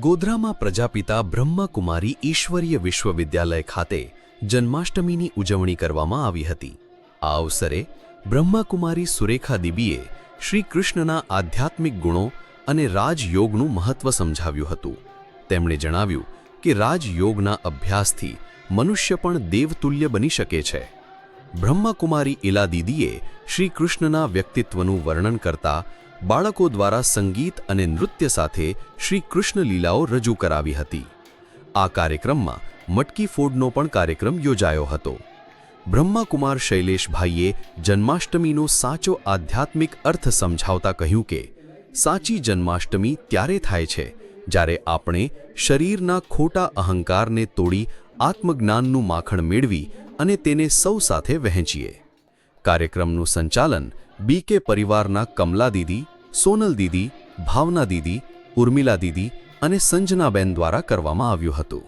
ગોધરામાં પ્રજાપિતા બ્રહ્મકુમારી ઈશ્વરીય વિશ્વવિદ્યાલય ખાતે જન્માષ્ટમીની ઉજવણી કરવામાં આવી હતી. આ અવસરે બ્રહ્મકુમારી સુરેખા દીબીએ શ્રી કૃષ્ણના આધ્યાત્મિક ગુણો અને રાજયોગનું મહત્વ સમજાવ્યું હતું. તેમણે જણાવ્યું કે રાજયોગના અભ્યાસથી મનુષ્ય પણ દેવતુલ્ય બની શકે છે. બ્રહ્મકુમારી ઇલા દીદીએ શ્રી કૃષ્ણના વ્યક્તિત્વનું વર્ણન કરતા બાળકો દ્વારા સંગીત અને નૃત્ય સાથે શ્રી કૃષ્ણ લીલાઓ રજૂ કરાવી હતી. આ કાર્યક્રમમાં મટકી ફોડનો પણ કાર્યક્રમ યોજાયો હતો. બ્રહ્માકુમાર શૈલેષભાઈએ જન્માષ્ટમીનો સાચો આધ્યાત્મિક અર્થ સમજાવતા કહ્યું કે, સાચી જન્માષ્ટમી ત્યારે થાય છે જ્યારે આપણે શરીરના ખોટા અહંકારને તોડી આત્મજ્ઞાનનું માખણ મેળવી અને તેને સૌ સાથે વહેંચીએ. કાર્યક્રમનું સંચાલન બીકે પરિવારના કમલા દીદી સોનલ દીદી ભાવના દીદી ઉર્મિલા દીદી અને સંજનાબેન દ્વારા કરવામાં આવ્યું હતું.